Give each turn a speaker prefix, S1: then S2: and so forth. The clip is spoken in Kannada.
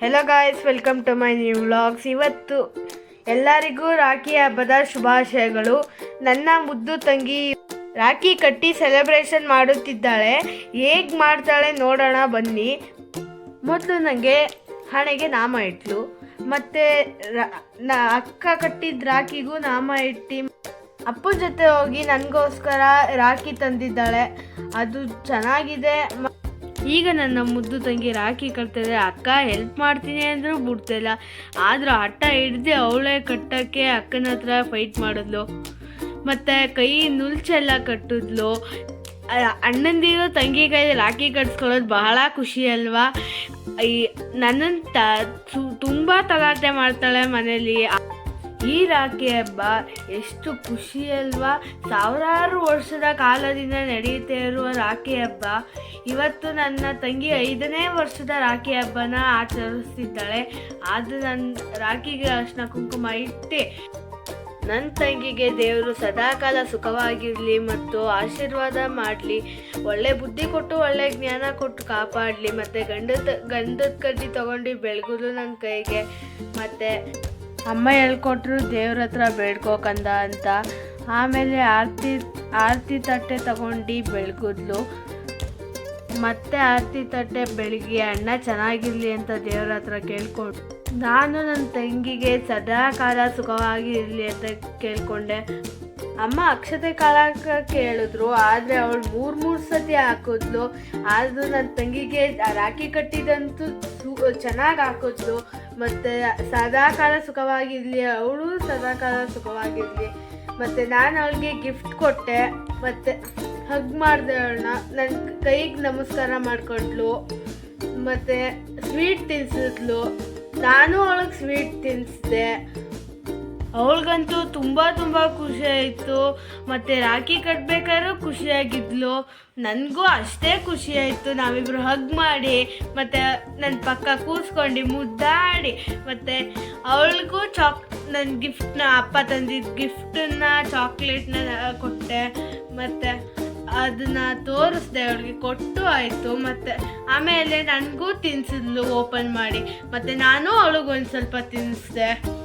S1: Hello guys welcome to my new vlogs ಇವತ್ತು ಎಲ್ಲರಿಗೂ ರಾಖಿ ಹಬ್ಬದ ಶುಭಾಶಯಗಳು. ನನ್ನ ಮುದ್ದು ತಂಗಿ ರಾಖಿ ಕಟ್ಟಿ ಸೆಲೆಬ್ರೇಷನ್ ಮಾಡುತ್ತಿದ್ದಾಳೆ. ಹೇಗೆ ಮಾಡ್ತಾಳೆ ನೋಡೋಣ ಬನ್ನಿ. ಮೊದಲು ನನಗೆ ಹಣೆಗೆ ನಾಮ ಇಟ್ಲು. ಮತ್ತು ಅಕ್ಕ ಕಟ್ಟಿದ ರಾಖಿಗೂ ನಾಮ ಇಟ್ಟು. ಅಪ್ಪನ ಜೊತೆ ಹೋಗಿ ನನಗೋಸ್ಕರ ರಾಖಿ ತಂದಿದ್ದಾಳೆ. ಅದು ಚೆನ್ನಾಗಿದೆ. ಈಗ ನನ್ನ ಮುದ್ದು ತಂಗಿ ರಾಖಿ ಕಟ್ತಿದ್ರೆ ಅಕ್ಕ ಹೆಲ್ಪ್ ಮಾಡ್ತೀನಿ ಅಂದರೂ ಬಿಡ್ತಿಲ್ಲ. ಆದರೂ ಹಠ ಹಿಡ್ದು ಅವಳೇ ಕಟ್ಟೋಕ್ಕೆ ಅಕ್ಕನ ಹತ್ರ ಫೈಟ್ ಮಾಡಿದ್ಲು. ಮತ್ತು ಕೈ ನುಲ್ಚೆಲ್ಲ ಕಟ್ಟಿದ್ಲು. ಅಣ್ಣಂದಿರೋ ತಂಗಿ ಕೈ ರಾಖಿ ಕಟ್ಸ್ಕೊಳ್ಳೋದು ಬಹಳ ಖುಷಿ ಅಲ್ವಾ? ಈ ನನ್ನನ್ನು ತ ತುಂಬ ತಗಾಟೆ ಮಾಡ್ತಾಳೆ ಮನೇಲಿ. ಈ ರಾಖಿ ಹಬ್ಬ ಎಷ್ಟು ಖುಷಿ ಅಲ್ವಾ? ಸಾವಿರಾರು ವರ್ಷದ ಕಾಲದಿಂದ ನಡೆಯುತ್ತೆ ಇರುವ ರಾಖಿ ಹಬ್ಬ. ಇವತ್ತು ನನ್ನ ತಂಗಿ ಐದನೇ ವರ್ಷದ ರಾಖಿ ಹಬ್ಬನ ಆಚರಿಸ್ತಿದ್ದಾಳೆ. ಆದ ನನ್ನ ರಾಖಿಗೆ ಅರ್ಶಿನ ಕುಂಕುಮ ಇಟ್ಟೆ. ನನ್ನ ತಂಗಿಗೆ ದೇವರು ಸದಾಕಾಲ ಸುಖವಾಗಿರಲಿ ಮತ್ತು ಆಶೀರ್ವಾದ ಮಾಡಲಿ. ಒಳ್ಳೆ ಬುದ್ಧಿ ಕೊಟ್ಟು ಒಳ್ಳೆ ಜ್ಞಾನ ಕೊಟ್ಟು ಕಾಪಾಡಲಿ. ಮತ್ತು ಗಂಡದ ಗಂಧದ ಕಡ್ಡಿ ತೊಗೊಂಡು ಬೆಳಗುದು ನನ್ನ ಕೈಗೆ. ಮತ್ತು ಅಮ್ಮ ಹೇಳ್ಕೊಟ್ರು ದೇವ್ರ ಹತ್ರ ಬೇಡ್ಕೋಕಂದ ಅಂತ. ಆಮೇಲೆ ಆರತಿ ಆರತಿ ತಟ್ಟೆ ತಗೊಂಡು ಬೆಳಗಿದ್ಲು. ಮತ್ತೆ ಆರತಿ ತಟ್ಟೆ ಬೆಳಗ್ಗೆ ಅಣ್ಣ ಚೆನ್ನಾಗಿರಲಿ ಅಂತ ದೇವ್ರ ಹತ್ರ ಕೇಳ್ಕೊಂಡು ನಾನು ನನ್ನ ತಂಗಿಗೆ ಸದಾ ಕಾಲ ಸುಖವಾಗಿ ಇರಲಿ ಅಂತ ಕೇಳ್ಕೊಂಡೆ. ಅಮ್ಮ ಅಕ್ಷತೆ ಕಾಲಕ್ಕೆ ಕೇಳಿದ್ರು, ಆದರೆ ಅವಳು ಮೂರು ಮೂರು ಸತಿ ಹಾಕಿದ್ಲು. ಆದರೂ ನನ್ನ ತಂಗಿಗೆ ರಾಖಿ ಕಟ್ಟಿದಂತೂ ಚೆನ್ನಾಗಿ ಹಾಕಿದ್ಲು. ಮತ್ತು ಸದಾ ಕಾಲ ಸುಖವಾಗಿರಲಿ, ಅವಳು ಸದಾ ಕಾಲ ಸುಖವಾಗಿರಲಿ. ಮತ್ತು ನಾನು ಅವಳಿಗೆ ಗಿಫ್ಟ್ ಕೊಟ್ಟೆ. ಮತ್ತು ಹಗ್ ಮಾಡಿದೆ ಅವಳನ್ನ. ನನ್ನ ಕೈಗೆ ನಮಸ್ಕಾರ ಮಾಡಿಕೊಟ್ಲು. ಮತ್ತು ಸ್ವೀಟ್ ತಿನ್ಸಿದ್ಲು. ನಾನು ಅವಳಿಗೆ ಸ್ವೀಟ್ ತಿನ್ನಿಸ್ದೆ ಅವಳಿಗಂತೂ ತುಂಬ ತುಂಬ ಖುಷಿ ಆಯಿತು. ಮತ್ತು ರಾಖಿ ಕಟ್ಬೇಕಾದ್ರು ಖುಷಿಯಾಗಿದ್ಲು. ನನಗೂ ಅಷ್ಟೇ ಖುಷಿಯಾಯಿತು ನಾವಿಬ್ಬರು ಹಗ್ ಮಾಡಿ, ಮತ್ತು ನನ್ನ ಪಕ್ಕ ಕೂಸ್ಕೊಂಡು ಮುದ್ದಾಡಿ, ಮತ್ತು ಅವಳಿಗೂ ಚಾಕ್ ನನ್ನ ಗಿಫ್ಟ್ನ ಅಪ್ಪ ತಂದಿದ್ದ ಗಿಫ್ಟನ್ನ ಚಾಕ್ಲೇಟ್ನ ಕೊಟ್ಟೆ. ಮತ್ತು ಅದನ್ನ ತೋರಿಸ್ದೆ ಅವಳಿಗೆ, ಕೊಟ್ಟು ಆಯಿತು. ಮತ್ತು ಆಮೇಲೆ ನನಗೂ ತಿನ್ಸಿದ್ಲು ಓಪನ್ ಮಾಡಿ. ಮತ್ತು ನಾನು ಅವಳಿಗೊಂದು ಸ್ವಲ್ಪ ತಿನ್ನಿಸ್ದೆ